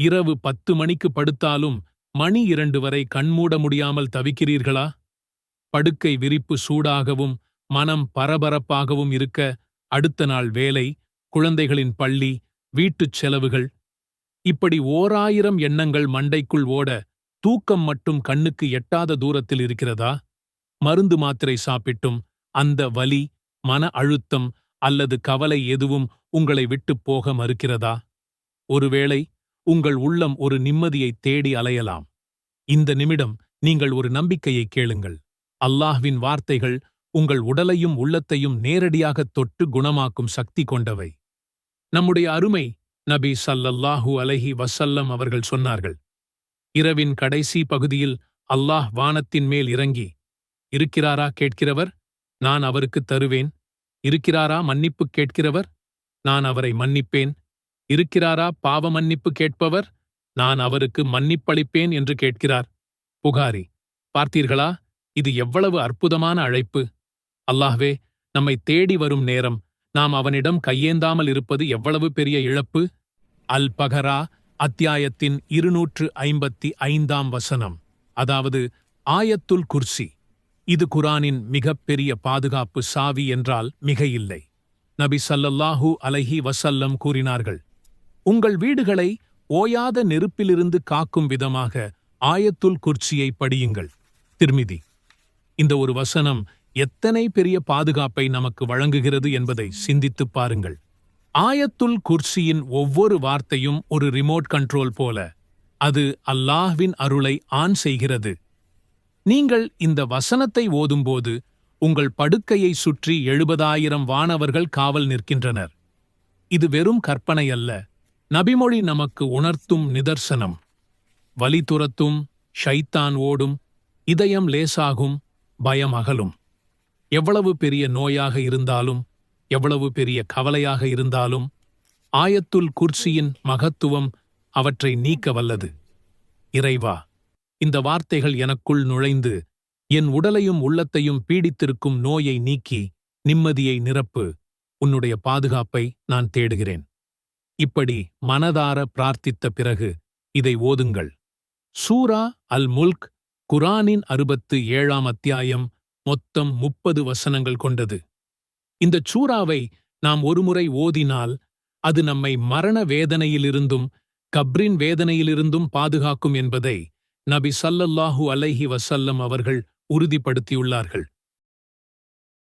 இரவு பத்து மணிக்கு படுத்தாலும் மணி இரண்டு வரை கண்மூட முடியாமல் தவிக்கிறீர்களா? படுக்கை விரிப்பு சூடாகவும் மனம் பரபரப்பாகவும் இருக்க அடுத்த நாள் வேலை குழந்தைகளின் பள்ளி வீட்டுச் செலவுகள். இப்படி ஓராயிரம் எண்ணங்கள் மண்டைக்குள் ஓட தூக்கம் மட்டும் கண்ணுக்கு எட்டாத தூரத்தில் இருக்கிறதா? மருந்து மாத்திரை சாப்பிட்டும் அந்த வலி மன அழுத்தம் அல்லது கவலை எதுவும் உங்களை விட்டுப் போக மறுக்கிறதா? ஒருவேளை உங்கள் உள்ளம் ஒரு நிம்மதியைத் தேடி அலையலாம். இந்த நிமிடம் நீங்கள் ஒரு நம்பிக்கையை கேளுங்கள். அல்லாஹ்வின் வார்த்தைகள் உங்கள் உடலையும் உள்ளத்தையும் நேரடியாகத் தொட்டு குணமாக்கும் சக்தி கொண்டவை. நம்முடைய அருமை நபி சல்லல்லாஹூ அலைஹி வசல்லம் அவர்கள் சொன்னார்கள் இரவின் கடைசி பகுதியில் அல்லாஹ் வானத்தின் மேல் இறங்கி இருக்கிறாரா கேட்கிறவர்? நான் அவருக்குத் தருவேன். இருக்கிறாரா மன்னிப்பு கேட்கிறவர்? நான் அவரை மன்னிப்பேன். இருக்கிறாரா பாவ மன்னிப்பு கேட்பவர்? நான் அவருக்கு மன்னிப்பளிப்பேன் என்று கேட்கிறார். புகாரி பார்த்தீர்களா? இது எவ்வளவு அற்புதமான அழைப்பு. அல்லாஹ்வே நம்மை தேடி வரும் நேரம். நாம் அவனிடம் கையேந்தாமல் இருப்பது எவ்வளவு பெரிய இழப்பு? அல் பகரா அத்தியாயத்தின் இருநூற்று ஐம்பத்தி ஐந்தாம் வசனம். அதாவது ஆயத்துல் குர்சி. இது குரானின் மிகப்பெரிய பாதுகாப்பு சாவி என்றால் மிகையில்லை. நபி சல்லல்லாஹூ அலைஹி வசல்லம் கூறினார்கள் உங்கள் வீடுகளை ஓயாத நெருப்பிலிருந்து காக்கும் விதமாக ஆயத்துல் குர்ச்சியை படியுங்கள். திருமிதி இந்த ஒரு வசனம் எத்தனை பெரிய பாதுகாப்பை நமக்கு வழங்குகிறது என்பதை சிந்தித்துப் பாருங்கள். ஆயத்துல் குர்சியின் ஒவ்வொரு வார்த்தையும் ஒரு ரிமோட் கண்ட்ரோல் போல அது அல்லாஹ்வின் அருளை ஆன் செய்கிறது. நீங்கள் இந்த வசனத்தை ஓதும்போது உங்கள் படுக்கையை சுற்றி எழுபதாயிரம் வானவர்கள் காவல் நிற்கின்றனர். இது வெறும் கற்பனை அல்ல நபிமொழி நமக்கு உணர்த்தும் நிதர்சனம். வலி துரத்தும் ஷைத்தான் ஓடும் இதயம் லேசாகும் பயம் அகலும். எவ்வளவு பெரிய நோயாக இருந்தாலும் எவ்வளவு பெரிய கவலையாக இருந்தாலும் ஆயத்துல் குர்சியின் மகத்துவம் அவற்றை நீக்க வல்லது. இறைவா இந்த வார்த்தைகள் எனக்குள் நுழைந்து என் உடலையும் உள்ளத்தையும் பீடித்திருக்கும் நோயை நீக்கி நிம்மதியை நிரப்பு. உன்னுடைய பாதுகாப்பை நான் தேடுகிறேன். இப்படி மனதார பிரார்த்தித்த பிறகு இதை ஓதுங்கள். சூரா அல் முல்க் குரானின் அறுபத்து ஏழாம் அத்தியாயம் மொத்தம் முப்பது வசனங்கள் கொண்டது. இந்தச் சூறாவை நாம் ஒருமுறை ஓதினால் அது நம்மை மரண வேதனையிலிருந்தும் கப்ரின் வேதனையிலிருந்தும் பாதுகாக்கும் என்பதை நபி சல்லல்லாஹு அலைஹி வசல்லம் அவர்கள் உறுதிப்படுத்தியுள்ளார்கள்.